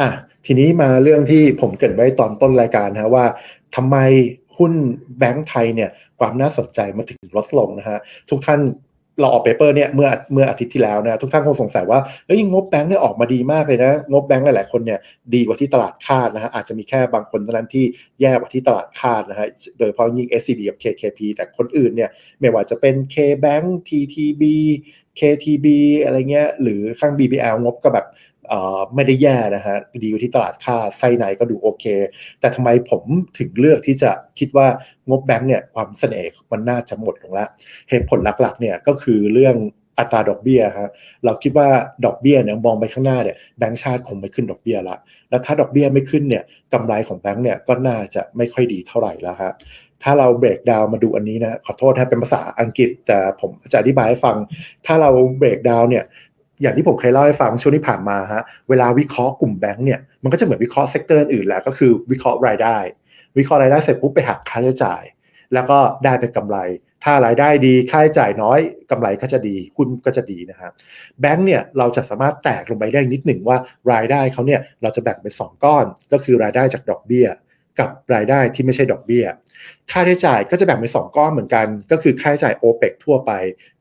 อะทีนี้มาเรื่องที่ผมเกิดไว้ตอนต้นรายการนะว่าทำไมหุ้นแบงก์ไทยเนี่ยความน่าสนใจมาถึงลดลงนะฮะทุกท่านเราออกเปเปอร์เนี่ยเมื่อเมื่ออาทิตย์ที่แล้วนะทุกท่านคงสงสัยว่าเอ้ยงบแบงก์เนี่ยออกมาดีมากเลยนะ งบแบงก์หลาย ๆ คนเนี่ยดีกว่าที่ตลาดคาดนะฮะอาจจะมีแค่บางคนเท่านั้นที่แย่กว่าที่ตลาดคาดนะฮะโดยเฉพาะยิ่ง SCB กับ KKP แต่คนอื่นเนี่ยไม่ว่าจะเป็น KBank TTB KTB อะไรเงี้ยหรือข้าง BBL งบก็แบบ ไม่ได้แย่นะฮะดีกว่าที่ตลาดค่าไส้ในก็ดูโอเค แต่ทำไมผมถึงเลือกที่จะคิดว่างบแบงก์เนี่ยความเสน่ห์มันน่าจะหมดลงแล้วเหตุผลหลักๆเนี่ยก็คือเรื่องอัตราดอกเบี้ยฮะเราคิดว่าดอกเบี้ยเนี่ยมองไปข้างหน้าเนี่ยแบงก์ชาติคงไม่ขึ้นดอกเบี้ยละแล้วถ้าดอกเบี้ยไม่ขึ้นเนี่ยกำไรของแบงก์เนี่ยก็น่าจะไม่ค่อยดีเท่าไหร่แล้วฮะถ้าเราเบรกดาวมาดูอันนี้นะขอโทษถ้าเป็นภาษาอังกฤษแต่ผมจะอธิบายให้ฟัง ถ้าเราเบรกดาวเนี่ย อย่างที่ผมเคยเล่าให้ฟังช่วงที่ผ่านมาฮะเวลาวิเคราะห์กลุ่มแบงก์เนี่ยมันก็จะเหมือนวิเคราะห์เซกเตอร์อื่นแหละก็คือวิเคราะห์รายได้ วิเคราะห์รายได้เสร็จปุ๊บไปหักค่าใช้จ่าย แล้วก็ได้เป็นกำไร ถ้ารายได้ดีค่าใช้จ่ายน้อยกำไรก็จะดีหุ้นก็จะดีนะครับแบงก์เนี่ยเราจะสามารถแตกลงไปได้นิดหนึ่งว่ารายได้เขาเนี่ยเราจะแบ่งเป็น2 ก้อน ก็คือรายได้จากดอกเบี้ยกับรายได้ที่ไม่ใช่ดอกเบี้ย ค่าใช้จ่ายก็จะแบ่งเป็น2ก้อนเหมือนกัน ก็คือค่าใช้จ่าย o p e ปทั่วไป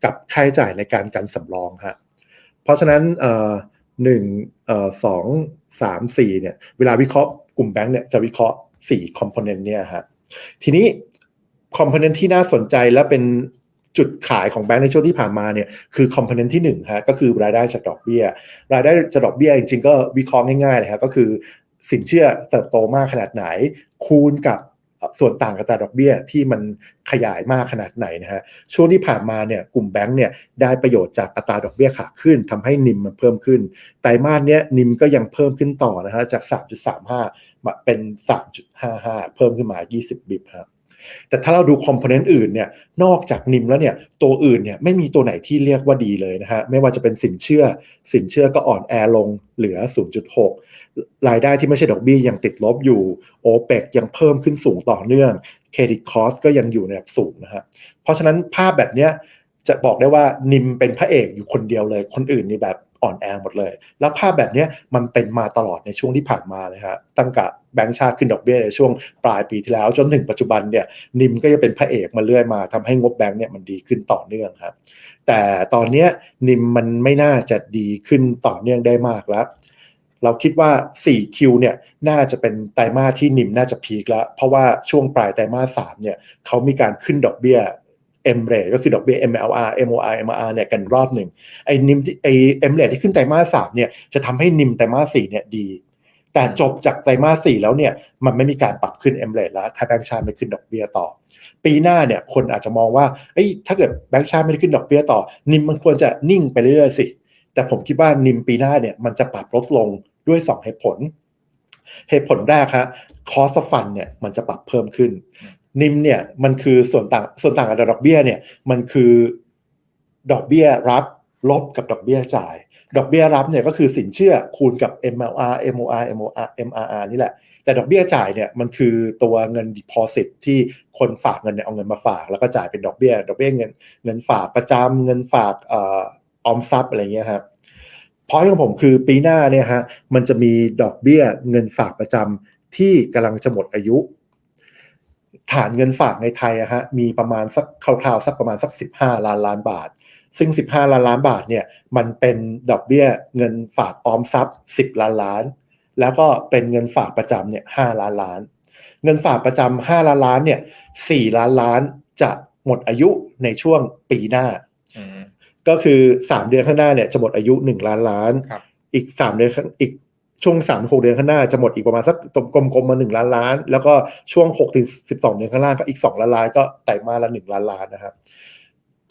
กับค่าใช้จ่ายในการกันสำรองฮะ เพราะฉะนั้นหนึ่งสองสามสี่เนี่ยเวลาวิเคราะห์กลุ่มแบงก์เนี่ยจะวิเคราะห์สี่คอมโพเนนต์เนี่ยฮะทีนี้คอมโพเนนต์ที่น่าสนใจและเป็นจุดขายของแบงก์ในช่วงที่ผ่านมาเนี่ยคือคอมโพเนนต์ที่1ฮะก็คือรายได้จากดอกเบี้ย รายได้จากดอกเบี้ยจริงๆก็วิเคราะห์ง่ายๆเลยครับก็คือสินเชื่อเติบโตมากขนาดไหนคูณกับ ส่วนต่างกับตราดอกเบี้ยที่มันขยายมากขนาดไหนนะฮะช่วงที่ผ่านมาเนี่ยกลุ่มแบงก์เนี่ยได้ประโยชน์จากอัตราดอกเบี้ยขาขึ้นทำให้นิมมันเพิ่มขึ้นไตรมาสเนี้ยนิมก็ยังเพิ่มขึ้นต่อนะฮะจาก 3.35 มาเป็น 3.55 เพิ่มขึ้นมา 20 บิบครับ แต่ถ้าเราดูคอมโพเนนต์อื่นเนี่ยนอกจากนิมแล้วเนี่ยตัวอื่นเนี่ยไม่มีตัวไหนที่เรียกว่าดีเลยนะฮะไม่ว่าจะเป็นสินเชื่อ สินเชื่อก็อ่อนแอลงเหลือ 0.6 รายได้ที่ไม่ใช่ดอกเบี้ยยังติดลบอยู่โอเปกยังเพิ่มขึ้นสูงต่อเนื่องเครดิตคอสก็ยังอยู่ในระดับสูงนะฮะเพราะฉะนั้นภาพแบบเนี้ยจะบอกได้ว่านิมเป็นพระเอกอยู่คนเดียวเลย คนอื่นนี่แบบ อ่อนแอหมดเลย แล้วภาพแบบนี้มันเป็นมาตลอดในช่วงที่ผ่านมาเลยฮะตั้งแต่แบงก์ชาติขึ้นดอกเบี้ยในช่วงปลายปีที่แล้ว จนถึงปัจจุบันเนี่ยนิมก็จะเป็นพระเอกมาเรื่อยมาทำให้งบแบงก์เนี่ยมันดีขึ้นต่อเนื่องครับแต่ตอนนี้นิมมันไม่น่าจะดีขึ้นต่อเนื่องได้มากแล้วเราคิดว่า 4Q เนี่ยน่าจะเป็นไตรมาสที่นิมน่าจะพีคแล้ว เพราะว่าช่วงปลายไตรมาส3เนี่ยเขามีการขึ้นดอกเบี้ย เอ็มเรก็คือดอกเบี้ย MLR MOR MR เนี่ยกันรอบหนึ่งไอ้นิมไอ้เอ็มเรที่ขึ้นไตรมาสสามเนี่ยจะทำให้นิมไตรมาสสี่เนี่ยดี แต่จบจากไตรมาสสี่แล้วเนี่ยมันไม่มีการปรับขึ้นเอ็มเรแล้วถ้าแบงก์ชาติไม่ขึ้นดอกเบี้ยต่อ ปีหน้าเนี่ยคนอาจจะมองว่าเอ้ยถ้าเกิดแบงก์ชาติไม่ได้ขึ้นดอกเบี้ยต่อ นิมมันควรจะนิ่งไปเรื่อยๆสิแต่ผมคิดว่านิมปีหน้าเนี่ยมันจะปรับลดลงด้วย 2 เหตุผล เหตุผลแรกครับคอสฟันเนี่ยมันจะปรับเพิ่มขึ้น นิมเนี่ยมันคือส่วนต่างส่วนต่างกับดอกเบี้ยเนี่ยมันคือดอกเบี้ยรับลบกับดอกเบี้ยจ่าย ดอกเบี้ยรับเนี่ยก็คือสินเชื่อคูณกับ MLR MOR MOR MRR นี่แหละ แต่ดอกเบี้ยจ่ายเนี่ยมันคือตัวเงิน deposit ที่คนฝากเงินเนี่ยเอาเงินมาฝาก แล้วก็จ่ายเป็นดอกเบี้ย ดอกเบี้ยเงินเงินฝากประจำเงินฝากออมทรัพย์อะไรเงี้ยครับพอยของผมคือปีหน้าเนี่ยฮะมันจะมีดอกเบี้ยเงินฝากประจำที่กำลังจะหมดอายุ ฐานเงินฝากในไทยอะฮะมีประมาณสักคร่าวๆสักประมาณสัก 15 ล้านล้านบาท ซึ่ง 15 ล้านล้านบาทเนี่ยมันเป็นดอกเบี้ยเงินฝากออมทรัพย์ 10 ล้านล้าน แล้วก็เป็นเงินฝากประจำเนี่ย5ล้านล้าน เงินฝากประจำ5ล้านล้านเนี่ย4ล้านล้านจะหมดอายุในช่วงปีหน้า ก็คือ 3 เดือนข้างหน้าเนี่ยจะหมดอายุ 1 ล้านล้าน อีก 3 เดือนอีก ช่วงสามหกเดือนข้างหน้าจะหมดอีกประมาณสักกลมๆมาหนึ่งล้านล้าน แล้วก็ช่วงหกถึงสิบสองเดือนข้างล่างก็อีกสองล้านล้านก็ไต่มาละหนึ่งล้านล้านนะครับ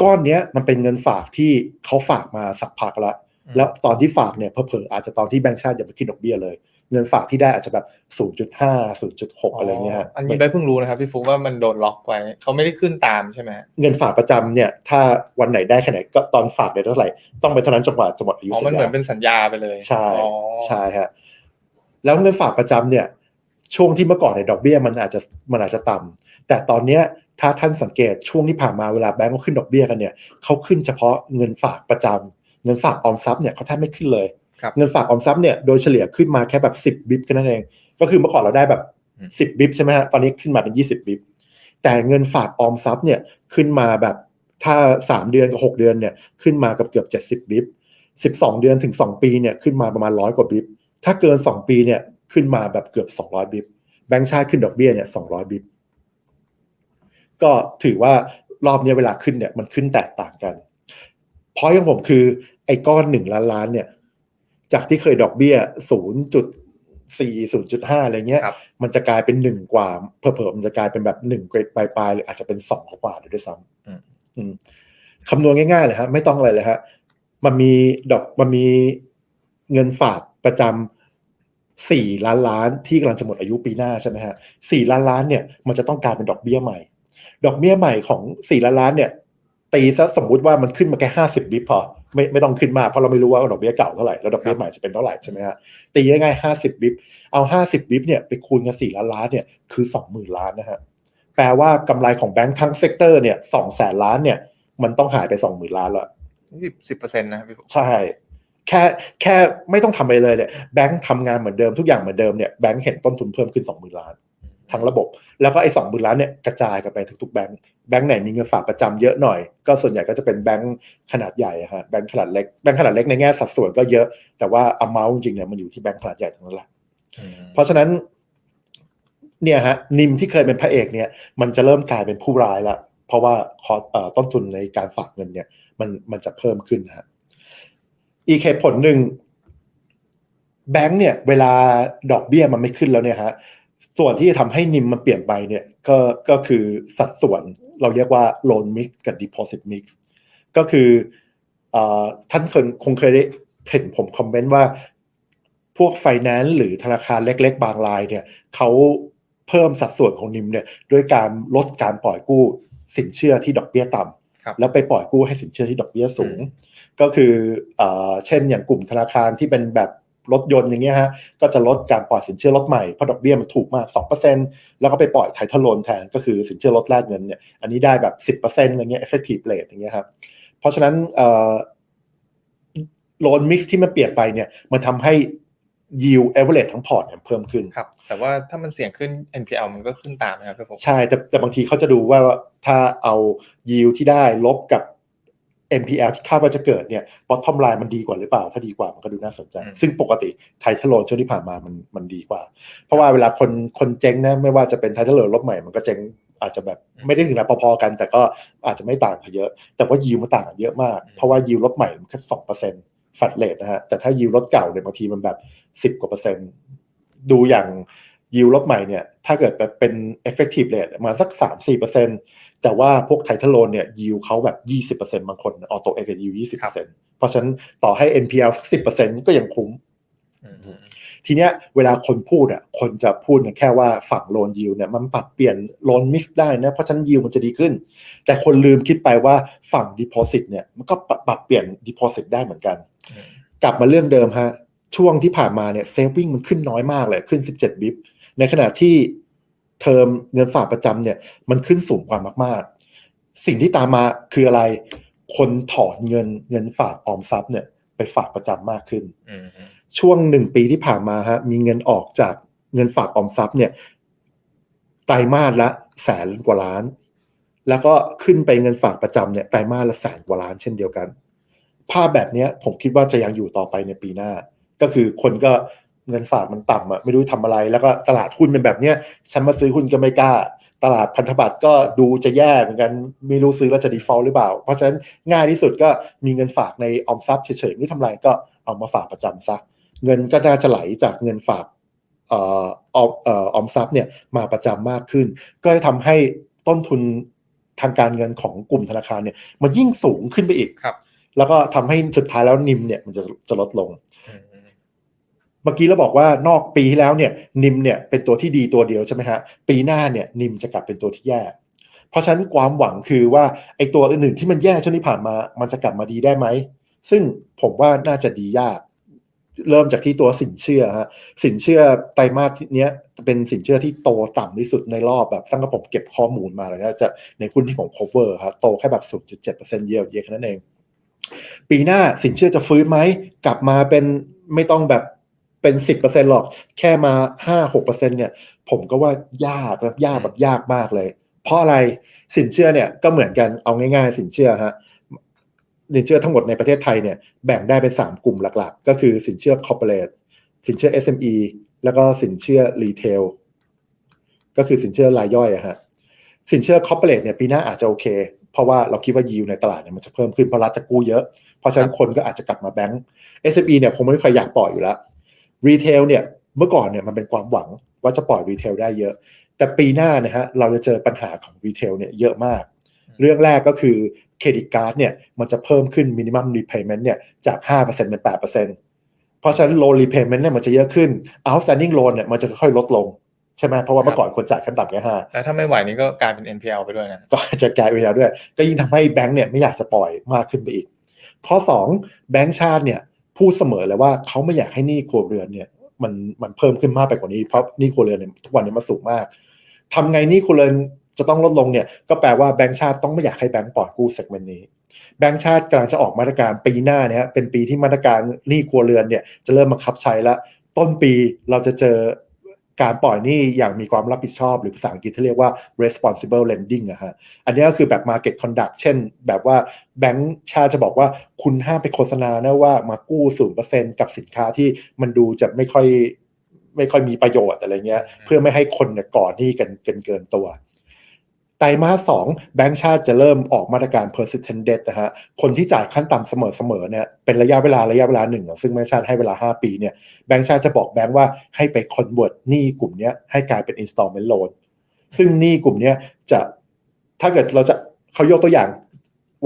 ก้อนนี้มันเป็นเงินฝากที่เขาฝากมาสักพักแล้วแล้วตอนที่ฝากเนี่ยเพอๆอาจจะตอนที่แบงก์ชาติจะไปคิดดอกเบี้ยเลย เงินฝากที่ได้อาจจะแบบ0.5 0.6อะไรเงี้ยอันนี้ได้เพิ่งรู้นะครับพี่ฟุกว่ามันโดนล็อกไว้เขาไม่ได้ขึ้นตามใช่ไหมเงินฝากประจำเนี่ยถ้าวันไหนได้แค่ไหนก็ตอนฝากได้เท่าไหร่ต้องไปเท่านั้นจนกว่าจะหมดอายุสัญญาอ๋อมันเหมือนเป็นสัญญาไปเลยใช่ใช่ฮะแล้วเงินฝากประจำเนี่ยช่วงที่เมื่อก่อนในดอกเบี้ยมันอาจจะมันอาจจะต่ำแต่ตอนเนี้ยถ้าท่านสังเกตช่วงที่ผ่านมาเวลาแบงก์เขาขึ้นดอกเบี้ยกันเนี่ยเขาขึ้นเฉพาะเงินฝากประจำเงินฝากออมทรัพย์เนี่ยเขาแทบไม่ขึ้นเลยครับ เงินฝากออมทรัพย์เนี่ยโดยเฉลี่ยขึ้นมาแค่แบบ 10 บิปแค่นั้นเอง ก็คือเมื่อก่อนเราได้แบบอืม10 บิปใช่ไหมฮะตอนนี้ขึ้นมาเป็น 20 บิปแต่เงินฝากออมทรัพย์เนี่ยขึ้นมาแบบถ้า 3 เดือนกับ 6 เดือนเนี่ยขึ้นมากับเกือบ 70 บิป12 เดือนถึง 2 ปีเนี่ยขึ้นมาประมาณร้อยกว่าบิปถ้าเกิน 2 ปีเนี่ยขึ้นมาแบบเกือบ 200 บิปแบงก์ชาติขึ้นดอกเบี้ยเนี่ย200 บิปก็ถือว่ารอบเนี้ยเวลาขึ้นเนี่ยมันขึ้นแตกต่างกันเพราะอย่างผมคือไอ้ก้อนหนึ่งล้านล้านเนี่ย จากที่เคยดอกเบี้ย 0.4 0.5 อะไรเงี้ยครับมันจะกลายเป็นหนึ่งกว่าเผลอๆมันจะกลายเป็นแบบหนึ่งเกรดปลายๆหรืออาจจะเป็นสองกว่าเลยด้วยซ้อืมำอืมคำนวณง่ายๆเลยฮะไม่ต้องอะไรเลยฮะมันมีดอกมันมีเงินฝากประจำสี่ล้านล้านที่กำลังจะหมดอายุปีหน้าใช่ไหมฮะสี่ล้านล้านเนี่ยมันจะต้องกลายเป็นดอกเบี้ยใหม่ ดอกเบี้ยใหม่ของสี่ล้านล้านเนี่ยตีซะสมมุติว่ามันขึ้นมาแค่ห้าสิบบิปพอ ไม่ไม่ต้องขึ้นมากเพราะเราไม่รู้ว่าดอกเบี้ยเก่าเท่าไหร่แล้วดอกเบี้ยใหม่จะเป็นเท่าไหร่ใช่ไหมฮะตีง่ายๆห้าสิบบิปเอาห้าสิบบิปเนี่ยไปคูณกับสี่ล้านล้านเนี่ยคือสองหมื่นล้านนะฮะแปลว่ากำไรของแบงค์ทั้งเซกเตอร์เนี่ยสองแสนล้านเนี่ยมันต้องหายไปสองหมื่นล้านแล้วสิบสิบเปอร์เซ็นต์นะครับพี่ฟุกใช่แค่แค่ไม่ต้องทำอะไรเลยเนี่ยแบงค์ทำงานเหมือนเดิมทุกอย่างเหมือนเดิมเนี่ยแบงค์เห็นต้นทุนเพิ่มขึ้นสองหมื่นล้าน ทั้งระบบ แล้วก็ไอ้สองหมื่นล้านเนี่ยกระจายกันไปทุกๆแบงค์แบงค์ไหนมีเงินฝากประจำเยอะหน่อย ก็ส่วนใหญ่ก็จะเป็นแบงค์ขนาดใหญ่ฮะแบงค์ขนาดเล็กแบงค์ขนาดเล็กในแง่สัดส่วนก็เยอะแต่ว่า amount จริงเนี่ยมันอยู่ที่แบงค์ขนาดใหญ่ทั้งนั้นแหละเพราะฉะนั้นเนี่ยฮะนิมที่เคยเป็นพระเอกเนี่ย มันจะเริ่มกลายเป็นผู้ร้ายละเพราะว่าคออต้นทุนในการฝากเงินเนี่ย มันมันจะเพิ่มขึ้นฮะอีกเหตุผลหนึ่งแบงก์เนี่ย เวลาดอกเบี้ยมันไม่ขึ้นแล้วเนี่ยฮะ ส่วนที่จะทำให้นิมมันเปลี่ยนไปเนี่ยก็ก็คือสัดส่วนเราเรียกว่า loan mix กับ deposit mix ก็คือเอ่อท่านเคยคงเคยได้เห็นผมคอมเมนต์ว่าพวกไฟแนนซ์หรือธนาคารเล็ก ๆ บางรายเนี่ยเขาเพิ่มสัดส่วนของนิมเนี่ยด้วยการลดการปล่อยกู้สินเชื่อที่ดอกเบี้ยต่ำครับแล้วไปปล่อยกู้ให้สินเชื่อที่ดอกเบี้ยสูง ก็คือเอ่อเช่นอย่างกลุ่มธนาคารที่เป็นแบบ รถยนต์อย่างเงี้ยฮะก็จะลดการปล่อยสินเชื่อรถใหม่เพราะดอกเบี้ยมันถูกมาก 2%แล้วก็ไปปล่อยไททโลนแทนก็คือสินเชื่อลดแลกเงินเนี่ยอันนี้ได้แบบ 10%อะไรเงี้ย effective rate อย่างเงี้ยครับเพราะฉะนั้นเอ่อโลนมิกซ์ที่มันเปลี่ยนไปเนี่ยมันทำให้ yield average ทั้งพอร์ตเนี่ยเพิ่มขึ้นครับแต่ว่าถ้ามันเสี่ยงขึ้น NPL มันก็ขึ้นตามนะครับพี่ฟุกใช่แต่แต่บางทีเขาจะดูว่าถ้าเอา yield ที่ได้ลบกับ NPL ที่คาดว่าจะเกิดเนี่ย bottom line มันดีกว่าหรือเปล่า ถ้าดีกว่ามันก็ดูน่าสนใจอืมซึ่งปกติไททโลนช่วงที่ผ่านมามันมันดีกว่า เพราะว่าเวลาคนคนเจ๊งนะไม่ว่าจะเป็นไททโลนรถใหม่มันก็เจ๊งอาจจะแบบไม่ได้ถึงระพอๆกัน แต่ก็อาจจะไม่ต่างกันเยอะ แต่ว่า yield มันต่างกันเยอะมาก เพราะว่า yield รถใหม่มันแค่สองเปอร์เซ็นต์ฟัดเลทนะฮะแต่ถ้า yield รถเก่าเนี่ยบางทีมันแบบสิบกว่าเปอร์เซ็นต์ดูอย่างยิวรถใหม่เนี่ยถ้าเกิดแบบเป็น effective rate ประมาณสักสามสี่เปอร์เซ็น แต่ว่าพวกไททโลนเนี่ยยิวเขาแบบยี่สิบเปอร์เซ็นบางคนออโตเอกับยิวยี่สิบเปอร์เซ็นเพราะฉะนั้นต่อให้ NPL สักสิบเปอร์เซ็นก็ยังคุ้มอืมทีเนี้ยเวลาคนพูดอะคนจะพูดกันแค่ว่าฝั่งโลนยิวเนี่ยมันปรับเปลี่ยนโลนมิกซ์ได้นะเพราะฉะนั้นยิวมันจะดีขึ้น แต่คนลืมคิดไปว่าฝั่ง deposit เนี่ยมันก็ปรับปรับเปลี่ยน deposit ได้เหมือนกันอืมกลับมาเรื่องเดิมฮะช่วงที่ผ่านมาเนี่ยเซฟวิ่งมันขึ้นน้อยมากเลยขึ้น 17 บิปในขณะที่ เทอมเงินฝากประจำเนี่ยมันขึ้นสูงกว่ามาก ๆ สิ่งที่ตามมาคืออะไร คนถอนเงินเงินฝากออมทรัพย์เนี่ยไปฝากประจำมากขึ้นอืมช่วงหนึ่งปีที่ผ่านมาฮะมีเงินออกจากเงินฝากออมทรัพย์เนี่ยไตรมาสละแสนกว่าล้าน แล้วก็ขึ้นไปเงินฝากประจำเนี่ยไตรมาสละแสนกว่าล้านเช่นเดียวกัน ภาพแบบเนี้ยผมคิดว่าจะยังอยู่ต่อไปในปีหน้า ก็คือคนก็ เงินฝากมันต่ำอะไม่รู้ทำอะไร แล้วก็ตลาดหุ้นเป็นแบบเนี้ยฉันมาซื้อหุ้นก็ไม่กล้า ตลาดพันธบัตรก็ดูจะแย่เหมือนกันไม่รู้ซื้อแล้วจะ default หรือเปล่า เพราะฉะนั้นง่ายที่สุดก็มีเงินฝากในออมทรัพย์เฉยๆไม่ทำอะไรก็เอามาฝากประจำซะเงินก็น่าจะไหลจากเงินฝากเอ่อออมเอ่อออมทรัพย์เนี่ยมาประจำมากขึ้น ก็จะทำให้ต้นทุนทางการเงินของกลุ่มธนาคารเนี่ยมันยิ่งสูงขึ้นไปอีกครับ แล้วก็ทำให้สุดท้ายแล้วนิมเนี่ยมันจะจะลดลงอืม เมื่อกี้เราบอกว่านอกปีที่แล้วเนี่ยนิมเนี่ยเป็นตัวที่ดีตัวเดียวใช่ไหมฮะปีหน้าเนี่ยนิมจะกลับเป็นตัวที่แย่เพราะฉะนั้นความหวังคือว่าไอ้ตัวอื่นๆที่มันแย่ช่วงที่ผ่านมามันจะกลับมาดีได้ไหมซึ่งผมว่าน่าจะดียากเริ่มจากที่ตัวสินเชื่อฮะสินเชื่อไตรมาสเนี้ยเป็นสินเชื่อที่โตต่ำที่สุดในรอบแบบตั้งแต่ผมเก็บข้อมูลมาเลยนะจะในหุ้นที่ผม cover ครับโตแค่แบบ0.7%เยียร์เยียแค่นั้นเอง ปีหน้าสินเชื่อจะฟื้นไหมกลับมาเป็นไม่ต้องแบบ เป็นสิบเปอร์เซ็นหรอกแค่มาห้าหกเปอร์เซ็นเนี่ย ผมก็ว่ายากนะยากแบบยากมากเลย เพราะอะไรสินเชื่อเนี่ยก็เหมือนกันเอาง่าย ๆ สินเชื่อฮะสินเชื่อทั้งหมดในประเทศไทยเนี่ยแบ่งได้เป็นสามกลุ่มหลักๆ ก็คือสินเชื่อ corporate สินเชื่อ SME แล้วก็สินเชื่อ retail ก็คือสินเชื่อรายย่อยอะฮะสินเชื่อ corporate เนี่ยปีหน้าอาจจะโอเค เพราะว่าเราคิดว่ายิวในตลาดเนี่ยมันจะเพิ่มขึ้นเพราะรัฐจะกู้เยอะ เพราะฉะนั้นคนก็อาจจะกลับมาแบงก์ SME เนี่ยคงไม่มีใครอยากปล่อยอยู่แล้ว retail เนี่ยเมื่อก่อนเนี่ยมันเป็นความหวังว่าจะปล่อย retail ได้เยอะ แต่ปีหน้านะฮะเราจะเจอปัญหาของ retail เนี่ยเยอะมาก เรื่องแรกก็คือเครดิตการ์ดเนี่ยมันจะเพิ่มขึ้น minimum repayment เนี่ยจาก 5%เป็น 8%เพราะฉะนั้น loan repayment เนี่ยมันจะเยอะขึ้น outstanding loan เนี่ยมันจะค่อยๆลดลงใช่ไหมเพราะว่าเมื่อก่อนคนจ่ายขั้นต่ำแค่ห้าแล้วถ้าไม่ไหวนี้ก็กลายเป็น NPL ไปด้วยนะ ก็อาจจะกลายไปแล้วด้วย ก็ยิ่งทำให้แบงก์เนี่ยไม่อยากจะปล่อยมากขึ้นไปอีก ข้อ 2 แบงก์ชาติเนี่ย พูดเสมอเลยว่าเขาไม่อยากให้หนี้ครัวเรือนเนี่ยมันมันเพิ่มขึ้นมากไปกว่านี้เพราะหนี้ครัวเรือนเนี่ยทุกวันนี้มันสูงมากทำไงหนี้ครัวเรือนจะต้องลดลงเนี่ยก็แปลว่าแบงก์ชาติต้องไม่อยากให้แบงก์ปล่อยกู้เซกเมนต์นี้ แบงก์ชาติกำลังจะออกมาตรการปีหน้าเนี่ยเป็นปีที่มาตรการหนี้ครัวเรือนเนี่ยจะเริ่มบังคับใช้แล้วต้นปีเราจะเจอ การปล่อยหนี้อย่างมีความรับผิดชอบ หรือภาษาอังกฤษที่เรียกว่า responsible lending อะฮะ อันนี้ก็คือแบบ market conduct เช่น แบบว่าแบงก์ชาติจะบอกว่าคุณห้ามไปโฆษณานะว่ามากู้ศูนย์เปอร์เซ็นกับสินค้าที่มันดูจะไม่ค่อยไม่ค่อยมีประโยชน์อะไรเงี้ย เพื่อไม่ให้คนเนี่ยก่อหนี้กันเกินเกินตัวไตรมาสสองแบงก์ชาติจะเริ่มออกมาตรการ persistent debt นะฮะคนที่จ่ายขั้นต่ำเสมอๆเนี่ยเป็นระยะเวลาระยะเวลาหนึ่งซึ่งแบงก์ชาติให้เวลา 5 ปีเนี่ยแบงก์ชาติจะบอกแบงก์ว่าให้ไป convert หนี้กลุ่มนี้ให้กลายเป็น installment loan ซึ่งหนี้กลุ่มนี้จะถ้าเกิดเราจะเขายกตัวอย่าง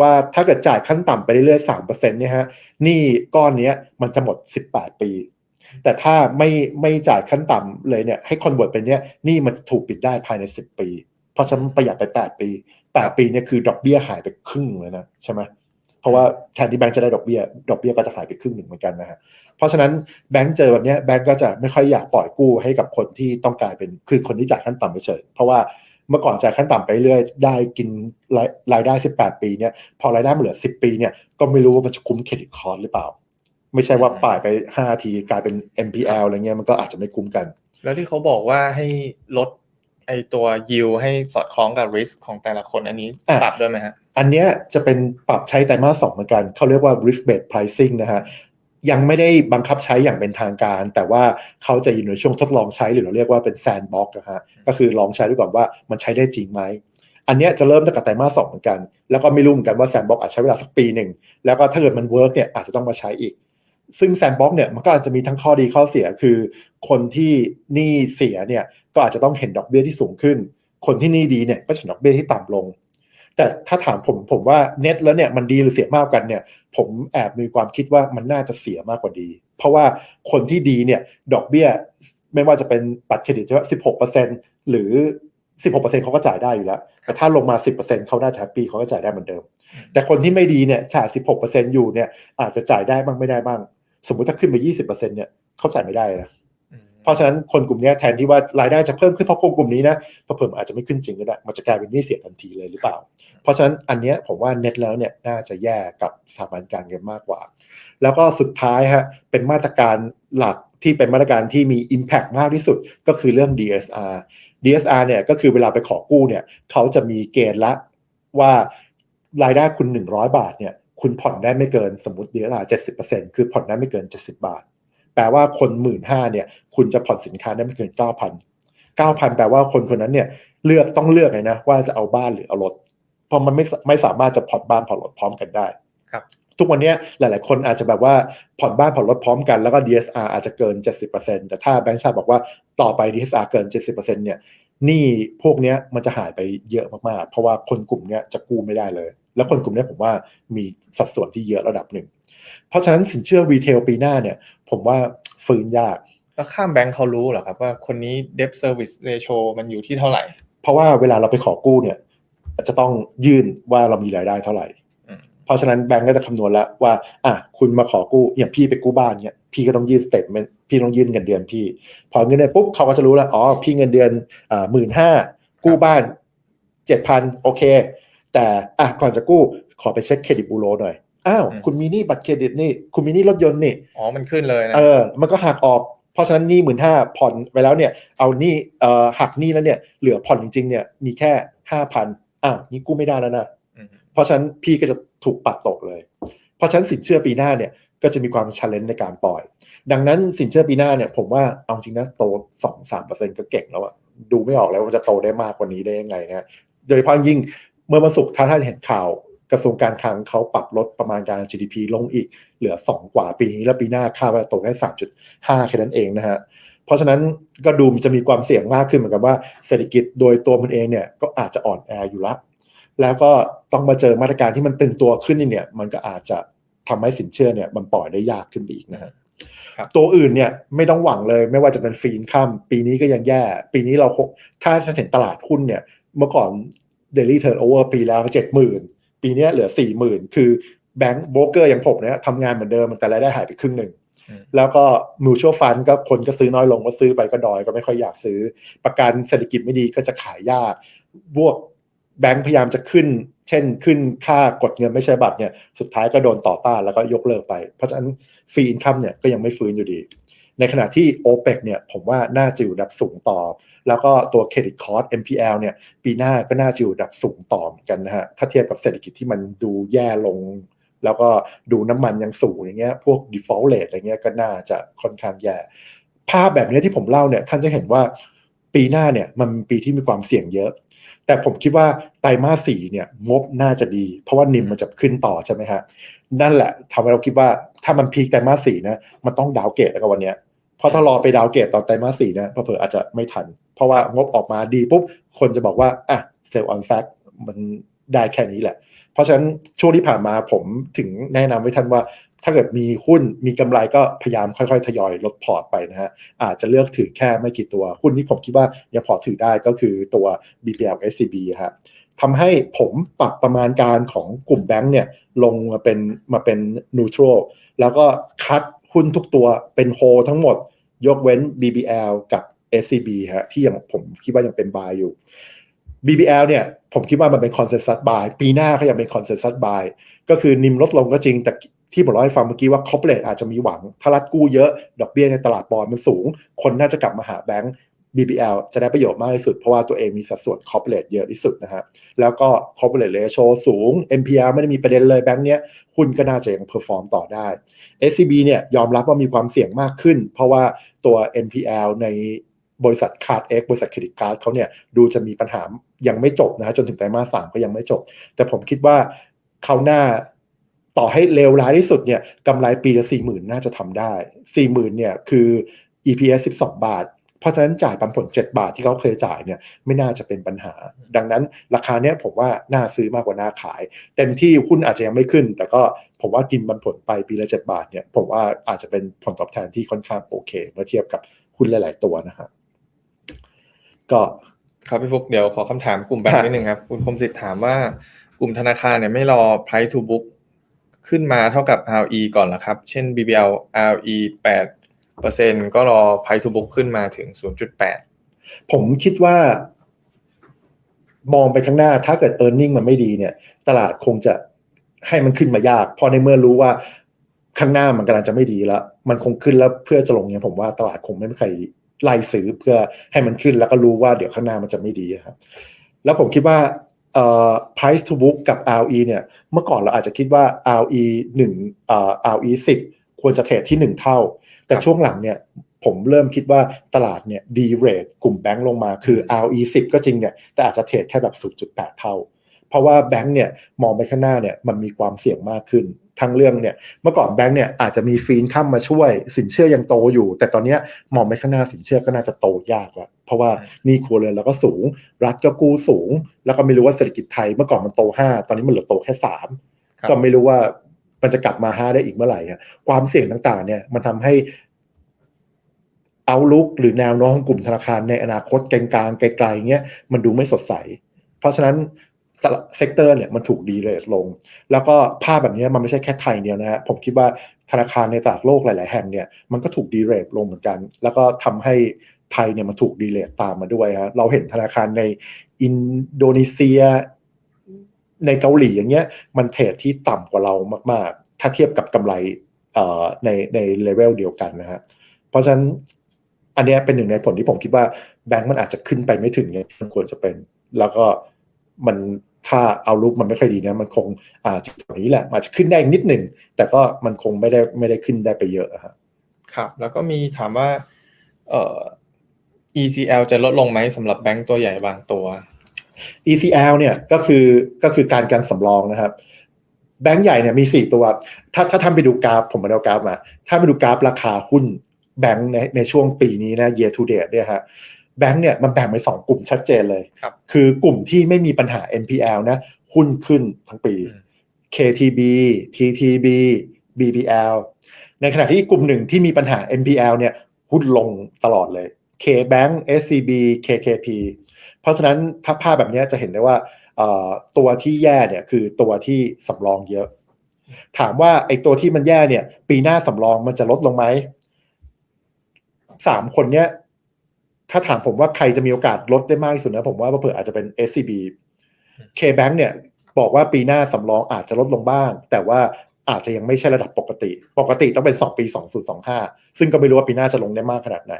ว่าถ้าเกิดจ่ายขั้นต่ำไปเรื่อยๆสามเปอร์เซ็นต์เนี่ยฮะหนี้ก้อนนี้มันจะหมด18ปี แต่ถ้าไม่ไม่จ่ายขั้นต่ำเลยเนี่ยให้ convert เป็นเนี้ยหนี้มันจะถูกปิดได้ภายใน10ปี เพราะฉะนั้นประหยัดไป 8 ปี 8 ปีเนี่ยคือดอกเบี้ยหายไปครึ่งเลยนะใช่ไหมเพราะว่าแทนที่แบงก์จะได้ดอกเบี้ยดอกเบี้ยก็จะหายไปครึ่งหนึ่งเหมือนกันนะฮะเพราะฉะนั้นแบงก์เจอแบบเนี้ยแบงก์ก็จะไม่ค่อยอยากปล่อยกู้ให้กับคนที่ต้องการเป็นคือคนที่จ่ายขั้นต่ำไปเฉยเพราะว่าเมื่อก่อนจ่ายขั้นต่ำไปเรื่อยได้กินรายรายได้ 18 ปีเนี่ยพอรายได้มันเหลือ 10 ปีเนี่ยก็ไม่รู้ว่ามันจะคุ้มเครดิตคอร์สหรือเปล่า ไม่ใช่ว่าป่ายไป 5 ทีกลายเป็น NPL อะไรเงี้ยมันก็อาจจะไม่คุ้มกัน แล้วที่เขาบอกว่าให้ลด ไอตัว yield ให้สอดคล้องกับ risk ของแต่ละคนอันนี้อะปรับด้วยไหมฮะ อันเนี้ยจะเป็นปรับใช้ไตรมาสสองเหมือนกัน เขาเรียกว่า risk based pricing นะฮะยังไม่ได้บังคับใช้อย่างเป็นทางการ แต่ว่าเขาจะอยู่ในช่วงทดลองใช้หรือเราเรียกว่าเป็น sandbox นะฮะก็คือลองใช้ดูก่อนว่ามันใช้ได้จริงไหมอันเนี้ยจะเริ่มตั้งแต่ไตรมาสสองเหมือนกัน แล้วก็ไม่รู้เหมือนกันว่า sandbox อาจใช้เวลาสักปีหนึ่ง แล้วก็ถ้าเกิดมัน work เนี่ยอาจจะต้องมาใช้อีก ซึ่ง sandbox เนี่ยมันก็อาจจะมีทั้งข้อดีข้อเสียคือ คนที่หนี้เสียเนี่ย ก็อาจจะต้องเห็นดอกเบี้ยที่สูงขึ้น คนที่นี้ดีเนี่ยก็จะเห็นดอกเบี้ยที่ต่ำลง แต่ถ้าถามผมผมว่าเน็ตแล้วเนี่ยมันดีหรือเสียมากกันเนี่ย ผมแอบมีความคิดว่ามันน่าจะเสียมากกว่าดี เพราะว่าคนที่ดีเนี่ยดอกเบี้ยไม่ว่าจะเป็นบัตรเครดิตใช่ไหมสิบหกเปอร์เซ็นหรือสิบหกเปอร์เซ็นเขาก็จ่ายได้อยู่แล้ว แต่ถ้าลงมาสิบเปอร์เซ็นเขาน่าจะแฮปปี้เขาก็จ่ายได้เหมือนเดิม แต่คนที่ไม่ดีเนี่ยจ่ายสิบหกเปอร์เซ็นอยู่เนี่ยอาจจะจ่ายได้บ้างไม่ได้บ้าง สมมุติถ้าขึ้นไปยี่สิบเปอร์เซ็นเนี่ยเขาจ่ายไม่ได้นะ ราะฉะนั้นคนกลุ่มนี้แทนที่ว่ารายได้จะเพิ่มขึ้นเพราะคนกลุ่มนี้นะพอเพิ่มอาจจะไม่ขึ้นจริงก็ได้มันจะกลายเป็นหนี้เสียทันทีเลยหรือเปล่า เพราะฉะนั้นอันเนี้ยผมว่าเน็ตแล้วเนี่ยน่าจะแย่กับสถาบันการเงินมากกว่า แล้วก็สุดท้ายฮะเป็นมาตรการหลักที่เป็นมาตรการที่มี Impact มากที่สุดก็คือเรื่อง DSR DSR เนี่ยก็คือเวลาไปขอกู้เนี่ยเขาจะมีเกณฑ์ละว่ารายได้คุณ 100 บาทเนี่ยคุณผ่อนได้ไม่เกินสมมติ DSR 70%คือผ่อนได้ไม่เกิน 70 บาท แปลว่าคนหมื่นห้าเนี่ย คุณจะผ่อนสินค้าได้ไม่เกินเก้าพันเก้าพันแปลว่าคนคนนั้นเนี่ยเลือกต้องเลือกเลยนะ ว่าจะเอาบ้านหรือเอารถ เพราะมันไม่สไม่สามารถจะผ่อนบ้านผ่อนรถพร้อมกันได้ครับ ทุกวันเนี้ยหลาย ๆ คนอาจจะแบบว่าผ่อนบ้านผ่อนรถพร้อมกันแล้วก็ DSR อาจจะเกิน 70%แต่ถ้าแบงก์ชาติบอกว่าต่อไป DSR เกิน 70%เนี่ยหนี้พวกเนี้ยมันจะหายไปเยอะมาก ๆ เพราะว่าคนกลุ่มเนี้ยจะกู้ไม่ได้เลย แล้วคนกลุ่มเนี้ยผมว่ามีสัดส่วนที่เยอะระดับหนึ่ง เพราะฉะนั้นสินเชื่อรีเทลปีหน้าเนี่ย ผมว่าฟื้นยาก แล้วข้ามแบงค์เขารู้เหรอครับว่าคนนี้ debt service ratio มันอยู่ที่เท่าไหร่ เพราะว่าเวลาเราไปขอกู้เนี่ยจะต้องยื่นว่าเรามีรายได้เท่าไหร่อืมเพราะฉะนั้นแบงก์ก็จะคำนวณแล้วว่า อะคุณมาขอกู้อย่างพี่ไปกู้บ้านเนี่ยพี่ก็ต้องยื่นสเต t เมนต์พี่ต้องยื่นเงินเดือนพี่ พอเงินเดือนปุ๊บเขาก็จะรู้แล้วอ๋อพี่เงินเดือนอ่าหมื่นห้ากู้บ้านเจ็ดพันโอเค แต่อะก่อนจะกู้ขอไปเช็คเครดิตบูโรหน่อย อ้าวอืมคุณมีหนี้บัตรเครดิตนี่ คุณมีหนี้รถยนต์นี่ อ๋อ มันขึ้นเลยนะ เออ มันก็หักออก เพราะฉะนั้นหนี้หมื่นห้าผ่อนไปแล้วเนี่ย เอาหนี้เอ่อหักหนี้แล้วเนี่ย เหลือผ่อนจริงๆเนี่ย มีแค่ห้าพันอ้าว นี่กู้ไม่ได้แล้วนะอืมเพราะฉะนั้นพี่ก็จะถูกปัดตกเลย เพราะฉะนั้นสินเชื่อปีหน้าเนี่ย ก็จะมีความชันเลนในการปล่อย ดังนั้นสินเชื่อปีหน้าเนี่ย ผมว่า เอาจริงนะ โตสองสามเปอร์เซ็นก็เก่งแล้วอะดูไม่ออกแล้วว่าจะโตได้มากกว่านี้ได้ยังไงนะ โดยเฉพาะยิ่งเมื่อวันศุกร์ถ้าท่านเห็นข่าว กระทรวงการคลังเขาปรับลดประมาณการ GDP ลงอีกเหลือ 2 กว่าปีนี้ แล้วปีหน้าคาดว่าจะโตแค่3.5 แค่นั้นเองนะฮะเพราะฉะนั้นก็ดูจะมีความเสี่ยงมากขึ้นเหมือนกับว่าเศรษฐกิจโดยตัวมันเองเนี่ยก็อาจจะอ่อนแออยู่ละแล้วก็ต้องมาเจอมาตรการที่มันตึงตัวขึ้นนี่เนี่ย มันก็อาจจะทำให้สินเชื่อเนี่ยมันปล่อยได้ยากขึ้นไปอีกนะฮะครับตัวอื่นเนี่ยไม่ต้องหวังเลยไม่ว่าจะเป็นฟรีนคัมปีนี้ก็ยังแย่ ปีนี้เราคงถ้าท่านเห็นตลาดหุ้นเนี่ย เมื่อก่อน daily turnover ปีแล้วเจ็ดหมื่น ปีเนี้ยเหลือสี่หมื่นคือแบงก์โบรกเกอร์อย่างผมเนี่ยทำงานเหมือนเดิมแต่รายได้หายไปครึ่งหนึ่งอืมแล้วก็ mutual fund ก็คนก็ซื้อน้อยลงก็ซื้อไปก็ดอยก็ไม่ค่อยอยากซื้อ ประกันเศรษฐกิจไม่ดีก็จะขายยากพวกแบงก์พยายามจะขึ้น เช่นขึ้นค่ากดเงินไม่ใช่บัตรเนี่ยสุดท้ายก็โดนต่อต้านแล้วก็ยกเลิกไป เพราะฉะนั้นฟรีอินคัมเนี่ยก็ยังไม่ฟื้นอยู่ดี ในขณะที่ o p e ปเนี่ยผมว่าน่าจะอยู่ดับสูงต่อ แล้วก็ตัวเครดิตคอร์ส NPL เนี่ยปีหน้าก็น่าจะอยู่ดับสูงต่อเหมือนกันนะฮะถ้าเทียบกับเศรษฐกิจที่มันดูแย่ลง แล้วก็ดูน้ำมันยังสูงอย่างเงี้ยพวก default rate อะไรเงี้ยก็น่าจะค่อนข้างแย่ภาพแบบนี้ที่ผมเล่าเนี่ยท่านจะเห็นว่าปีหน้าเนี่ยมันเป็นปีที่มีความเสี่ยงเยอะ แต่ผมคิดว่าไตรมาสสี่เนี่ยงบน่าจะดี เพราะว่านิมมันจะขึ้นต่อใช่ไหมฮะนั่นแหละทำให้เราคิดว่าถ้ามันพีคไตรมาสสี่นะมันต้องดาวเกรดแล้วก็วันเนี้ย เพราะถ้ารอไปดาวเกรดตอนไตรมาสสี่นะเผลออาจจะไม่ทัน เพราะว่างบออกมาดีปุ๊บ คนจะบอกว่า อะเซลล์ออนแฟกมันได้แค่นี้แหละ เพราะฉะนั้นช่วงที่ผ่านมาผมถึงแนะนำไว้ท่านว่า ถ้าเกิดมีหุ้นมีกำไรก็พยายามค่อยๆ ทยอยลดพอร์ตไปนะฮะ อาจจะเลือกถือแค่ไม่กี่ตัว หุ้นที่ผมคิดว่ายังพอถือได้ก็คือตัว BPL SCB ฮะทำให้ผมปรับประมาณการของกลุ่มแบงก์เนี่ยลงมาเป็นมาเป็น neutral แล้วก็คัดหุ้นทุกตัวเป็นโฮทั้งหมด ยกเว้น BBL กับ SCB ฮะที่ยังผมคิดว่ายังเป็นบายอยู่ BBL เนี่ยผมคิดว่ามันเป็นคอนเซนแซสบายปีหน้าก็ยังเป็นคอนเซนแซสบายก็คือนิมลดลงก็จริง แต่ที่ผมเล่าให้ฟังเมื่อกี้ว่า corporate อาจจะมีหวัง ถ้ารัดกู้เยอะ ดอกเบี้ยในตลาดบอลมันสูง คนน่าจะกลับมาหาแบงก์ BBL จะได้ประโยชน์มากที่สุด เพราะว่าตัวเองมีสัดส่วน corporate เยอะที่สุดนะฮะแล้วก็ corporate ratio สูง NPL ไม่ได้มีประเด็นเลยแบงก์เนี้ยหุ้นก็น่าจะยัง perform ต่อได้ SCB เนี่ยยอมรับว่ามีความเสี่ยงมากขึ้น เพราะว่าตัว NPL ในบริษัทคาร์ดเอ็กบริษัทเครดิตการ์ดเขาเนี่ยดูจะมีปัญหายังไม่จบนะฮะจนถึงไตรมาสสามก็ยังไม่จบ แต่ผมคิดว่าเขาหน้าต่อให้เลวร้ายที่สุดเนี่ยกำไรปีละสี่หมื่นน่าจะทำได้สี่หมื่นเนี่ยคือ EPS สิบสองบาท เพราะฉะนั้นจ่ายปันผล 7 บาทที่เขาเคยจ่ายเนี่ยไม่น่าจะเป็นปัญหา ดังนั้นราคาเนี้ยผมว่าน่าซื้อมากกว่าน่าขาย เต็มที่หุ้นอาจจะยังไม่ขึ้น แต่ก็ผมว่ากินปันผลไปปีละ 7 บาทเนี่ยผมว่าอาจจะเป็นผลตอบแทนที่ค่อนข้างโอเค เมื่อเทียบกับหุ้นหลาย ๆ ตัวนะฮะก็ครับพี่ฟุกเดี๋ยวขอคำถามกลุ่มแบงครัค์บนิดนึงครับ คุณคมสิทธิ์ถามว่ากลุ่มธนาคารเนี่ยไม่รอ price to book ขึ้นมาเท่ากับ RE ก่อนเหรอครับ เช่น BBL RE 8 เปอร์เซ็นก็รอ price to book ขึ้นมาถึง 0.8 ผมคิดว่า มองไปข้างหน้าถ้าเกิด e a r n i n g มันไม่ดีเนี่ย ตลาดคงจะให้มันขึ้นมายาก เพราะในเมื่อรู้ว่าข้างหน้ามันกำลังจะไม่ดีแล้ว มันคงขึ้นแล้วเพื่อจะลงเนี่ยผมว่าตลาดคงไม่มีใครไล่ซื้อเพื่อให้มันขึ้นแล้วก็รู้ว่าเดี๋ยวข้างหน้ามันจะไม่ดีครับ แล้วผมคิดว่าเอ่อ price to book กับ RE เนี่ย เมื่อก่อนเราอาจจะคิดว่า RE 1เอ่อ RE 10 ควรจะเทรดที่ 1 เท่า แต่ครับช่วงหลังเนี่ยผมเริ่มคิดว่าตลาดเนี่ยดีเรทกลุ่มแบงก์ลงมาคือ RE 10ก็จริงเนี่ยแต่อาจจะเทรดแค่แบบ 0.8 เท่า เพราะว่าแบงก์เนี่ยมองไปข้างหน้าเนี่ยมันมีความเสี่ยงมากขึ้นทั้งเรื่องเนี่ยเมื่อก่อนแบงก์เนี่ยอาจจะมีฟีนข้ามมาช่วย สินเชื่อยังโตอยู่ แต่ตอนเนี้ยมองไปข้างหน้าสินเชื่อก็น่าจะโตยากแล้วเพราะว่าหนี่ครัวเรือนเราก็สูง รัฐก็กู้สูง แล้วก็ไม่รู้ว่าเศรษฐกิจไทยเมื่อก่อนมันโต 5 ตอนนี้มันเหลือโตแค่3ครับก็ไม่รู้ว่า มันจะกลับมา5ได้อีกเมื่อไหร่อะความเสี่ยงต่างๆ เนี่ยมันทำให้เอาลุกหรือแนวโน้มของกลุ่มธนาคารในอนาคตกลางๆไกลๆเงี้ยมันดูไม่สดใส เพราะฉะนั้นตลาดเซกเตอร์เนี่ยมันถูกดีเลทลง แล้วก็ภาพแบบนี้มันไม่ใช่แค่ไทยเดียวนะฮะผมคิดว่าธนาคารในตลาดโลกหลาย ๆ แห่งเนี่ยมันก็ถูกดีเลทลงเหมือนกัน แล้วก็ทำให้ไทยเนี่ยมันถูกดีเลทตามมาด้วยฮะเราเห็นธนาคารในอินโดนีเซีย ในเกาหลีอย่างเงี้ยมันเทรดที่ต่ำกว่าเรามากๆ ถ้าเทียบกับกำไรในในเลเวลเดียวกันนะฮะเพราะฉะนั้นอันเนี้ยเป็นหนึ่งในผลที่ผมคิดว่าแบงก์มันอาจจะขึ้นไปไม่ถึงเนี่ยมันควรจะเป็น แล้วก็มันถ้าเอาลุกมันไม่ค่อยดีนะมันคงอาจจะตรงนี้แหละอาจจะขึ้นได้อีกนิดหนึ่งแต่ก็มันคงไม่ได้ไม่ได้ขึ้นได้ไปเยอะอะฮะครับ แล้วก็มีถามว่าเอ่อ ECL จะลดลงไหมสำหรับแบงก์ตัวใหญ่บางตัว ECL เนี่ยก็คือก็คือการการสำรองนะครับ แบงก์ใหญ่เนี่ยมี 4 ตัว ถ้าถ้าทำไปดูกราฟ ผมมาเอากราฟมา ถ้าไปดูกราฟราคาหุ้นแบงก์ในในช่วงปีนี้นะ year to date เนี่ยฮะแบงก์เนี่ยมันแบ่งเป็นสองกลุ่มชัดเจนเลยครับคือกลุ่มที่ไม่มีปัญหา NPL นะหุ้นขึ้นทั้งปีอืม KTB TTB BBL ในขณะที่กลุ่มหนึ่งที่มีปัญหา NPL เนี่ยหุ้นลงตลอดเลย KBank SCB KKP เพราะฉะนั้นถ้าภาพแบบนี้จะเห็นได้ว่าตัวที่แย่เนี่ยคือตัวที่สำรองเยอะ ถามว่าไอ้ตัวที่มันแย่เนี่ย ปีหน้าสำรองมันจะลดลงไหมสามคนเนี้ยถ้าถามผมว่าใครจะมีโอกาสลดได้มากที่สุดนะผมว่าเผื่ออาจจะเป็น SCB KBank เนี่ยบอกว่าปีหน้าสำรองอาจจะลดลงบ้าง แต่ว่า อาจจะยังไม่ใช่ระดับปกติ ปกติต้องเป็น 2 ปี 2025 ซึ่งก็ไม่รู้ว่าปีหน้าจะลงได้มากขนาดไหน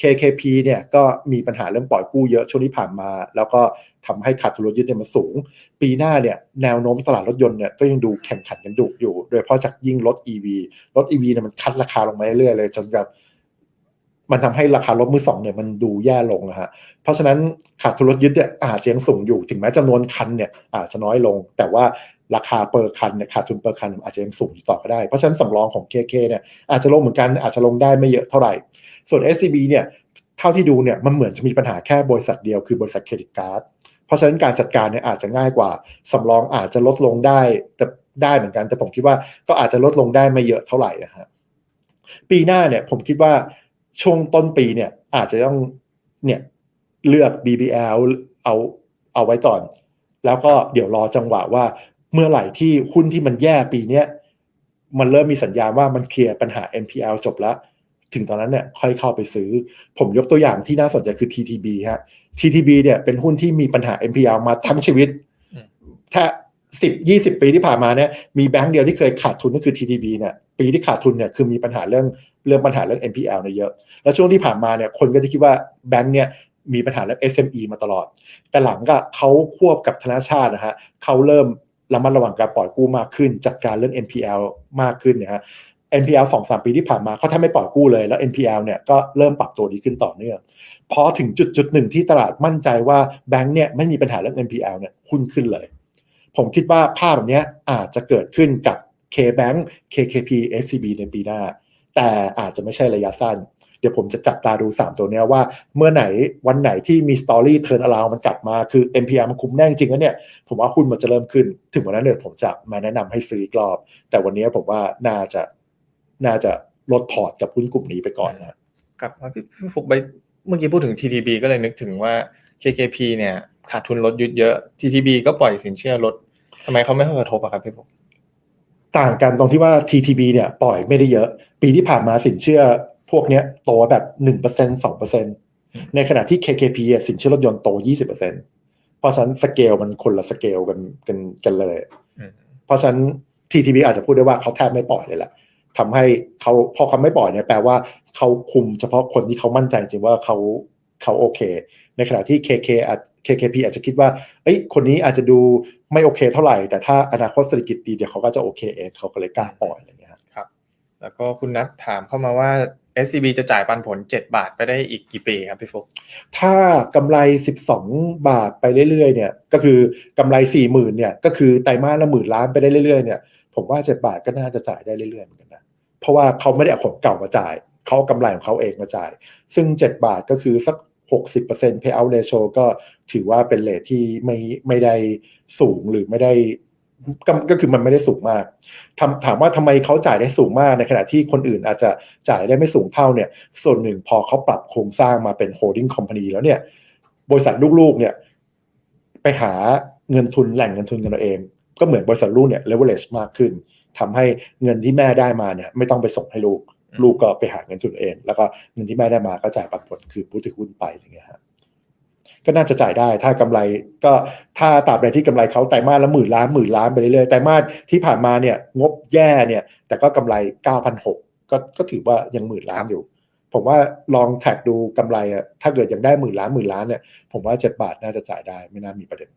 KKP เนี่ยก็มีปัญหาเรื่องปล่อยกู้เยอะช่วงที่ผ่านมา แล้วก็ทำให้ขาดทุนรถยนต์เนี่ยมันสูง ปีหน้าเนี่ยแนวโน้มตลาดรถยนต์เนี่ยก็ยังดูแข่งขันกันดุอยู่ โดยเฉพาะจากยิ่งรถ EV รถ EV เนี่ยมันคัดราคาลงมาเรื่อยๆเลยจนแบบมันทำให้ราคารถมือสองเนี่ยมันดูแย่ลงนะฮะ เพราะฉะนั้นขาดทุนรถยึดเนี่ยอาจจะยังสูงอยู่ ถึงแม้จำนวนคันเนี่ยอาจจะน้อยลง แต่ว่า ราคาเปอร์คันเนี่ยขาดทุนเปอร์คันอาจจะยังสูงอยู่ต่อก็ได้ เพราะฉะนั้นสำรองของ KK เนี่ยอาจจะลงเหมือนกันอาจจะลงได้ไม่เยอะเท่าไหร่ ส่วน SCB เนี่ยเท่าที่ดูเนี่ยมันเหมือนจะมีปัญหาแค่บริษัทเดียวคือบริษัทเครดิตการ์ดเพราะฉะนั้นการจัดการเนี่ยอาจจะง่ายกว่าสำรองอาจจะลดลงได้แต่ได้เหมือนกัน แต่ผมคิดว่าก็อาจจะลดลงได้ไม่เยอะเท่าไหร่นะฮะปีหน้าเนี่ยผมคิดว่าช่วงต้นปีเนี่ยอาจจะต้องเนี่ยเลือก BBL เอาเอาไว้ก่อน แล้วก็เดี๋ยวรอจังหวะว่า เมื่อไหร่ที่หุ้นที่มันแย่ปีเนี้ยมันเริ่มมีสัญญาณว่ามันเคลียร์ปัญหา NPL จบแล้ว ถึงตอนนั้นเนี่ยค่อยเข้าไปซื้อ ผมยกตัวอย่างที่น่าสนใจคือ TTB ฮะ TTB เนี่ยเป็นหุ้นที่มีปัญหา NPL มาทั้งชีวิตอืมถ้าสิบยี่สิบปีที่ผ่านมาเนี่ยมีแบงก์เดียวที่เคยขาดทุนก็คือ TTB เนี่ยปีที่ขาดทุนเนี่ยคือมีปัญหาเรื่องเรื่องปัญหาเรื่อง NPL เนี่ยเยอะ แล้วช่วงที่ผ่านมาเนี่ยคนก็จะคิดว่าแบงก์เนี่ยมีปัญหาเรื่อง SME มาตลอด แต่หลังก็เขาควบกับธนาชาตินะฮะเขาเริ่ม ระมัดระวังการปล่อยกู้มากขึ้น จัดการเรื่อง NPL มากขึ้นนะฮะ NPL สองสามปีที่ผ่านมาเขาแทบไม่ปล่อยกู้เลย แล้ว NPL เนี่ยก็เริ่มปรับตัวดีขึ้นต่อเนื่องพอถึงจุดจุดหนึ่งที่ตลาดมั่นใจว่าแบงก์เนี่ยไม่มีปัญหาเรื่อง NPL เนี่ยหุ้นขึ้นเลย ผมคิดว่าภาพแบบนี้อาจจะเกิดขึ้นกับ KBank KKP SCB ในปีหน้า แต่อาจจะไม่ใช่ระยะสั้น เดี๋ยวผมจะจับตาดู 3 ตัวเนี้ยว่าเมื่อไหนวันไหนที่มีสตอรี่เทิร์นอราวมันกลับมาคือ NPL มันคุ้มแน่จริงๆแล้วเนี่ยผมว่าหุ้นมันจะเริ่มขึ้น ถึงวันนั้นเนี่ยผมจะมาแนะนำให้ซื้ออีกรอบ แต่วันนี้ผมว่าน่าจะน่าจะลดพอร์ตกับหุ้นกลุ่มนี้ไปก่อนนะกลับพี่พี่ฟุกไปเมื่อกี้พูดถึง TTB ก็เลยนึกถึงว่า KKP เนี่ยขาดทุนลดยุดเยอะ TTB ก็ปล่อยสินเชื่อลดทำไมเขาไม่ค่อยกระทบอะครับพี่ฟุกต่างกันตรงที่ว่า TTB เนี่ยปล่อยไม่ได้เยอะ ปีที่ผ่านมาสินเชื่อ พวกเนี้ยโตแบบ1% 2%ในขณะที่ KKP อะสินเชื่อรถยนต์โต20%เพราะฉะนั้นสเกลมันคนละสเกลกันกันกันเลยอืมเพราะฉะนั้น TTB อาจจะพูดได้ว่าเขาแทบไม่ปล่อยเลยแหละทำให้เขาพอเขาไม่ปล่อยเนี่ยแปลว่าเขาคุมเฉพาะคนที่เขามั่นใจจริงว่าเขาเขาโอเค ในขณะที่ KK อาจ KKP อาจจะคิดว่า เอ้ย คนนี้อาจจะดูไม่โอเคเท่าไหร่ แต่ถ้าอนาคตเศรษฐกิจดีเดี๋ยวเขาก็จะโอเคเองเขาก็เลยกล้าปล่อยอะไรอย่างเงี้ยครับ แล้วก็คุณนัทถามเข้ามาว่า SCB จะจ่ายปันผล 7 บาทไปได้อีกกี่ปีครับพี่ฟุกถ้ากำไร 12 บาทไปเรื่อยๆเนี่ยก็คือกำไร 4 0,000เนี่ยก็คือไตรมาสละหมื่นล้านไปได้เรื่อยๆเนี่ยผมว่า 7 บาทก็น่าจะจ่ายได้เรื่อยๆเหมือนกันนะเพราะว่าเขาไม่ได้เอาของเก่ามาจ่าย เขาเอากำไรของเขาเองมาจ่าย ซึ่ง 7 บาทก็คือสัก 60% payout ratio ก็ถือว่าเป็นเลทที่ไม่ไม่ได้สูงหรือไม่ได้ ก็คือมันไม่ได้สูงมากถามถามว่าทำไมเขาจ่ายได้สูงมากในขณะที่คนอื่นอาจจะจ่ายได้ไม่สูงเท่าเนี่ย ส่วนหนึ่งพอเขาปรับโครงสร้างมาเป็น holding company แล้วเนี่ย บริษัทลูกๆเนี่ย ไปหาเงินทุนแหล่งเงินทุนกันเอาเอง ก็เหมือนบริษัทลูกเนี่ย leverage มากขึ้นทำให้เงินที่แม่ได้มาเนี่ยไม่ต้องไปส่งให้ลูก ลูกก็ไปหาเงินทุนเอง แล้วก็เงินที่แม่ได้มาก็จ่ายปันผลคือผู้ถือหุ้นไปอย่างเงี้ยฮะ ก็น่าจะจ่ายได้ ถ้ากำไรก็ถ้าตราบใดที่กำไรเขาไตรมาสละหมื่นล้านหมื่นล้านไปเรื่อยๆไตรมาสที่ผ่านมาเนี่ยงบแย่เนี่ย แต่ก็กำไร9,006ก็ก็ถือว่ายังหมื่นล้านอยู่ ผมว่าลองแท็กดูกำไรอะถ้าเกิดยังได้หมื่นล้านหมื่นล้านเนี่ยผมว่าเจ็ดบาทน่าจะจ่ายได้ไม่น่ามีประเด็น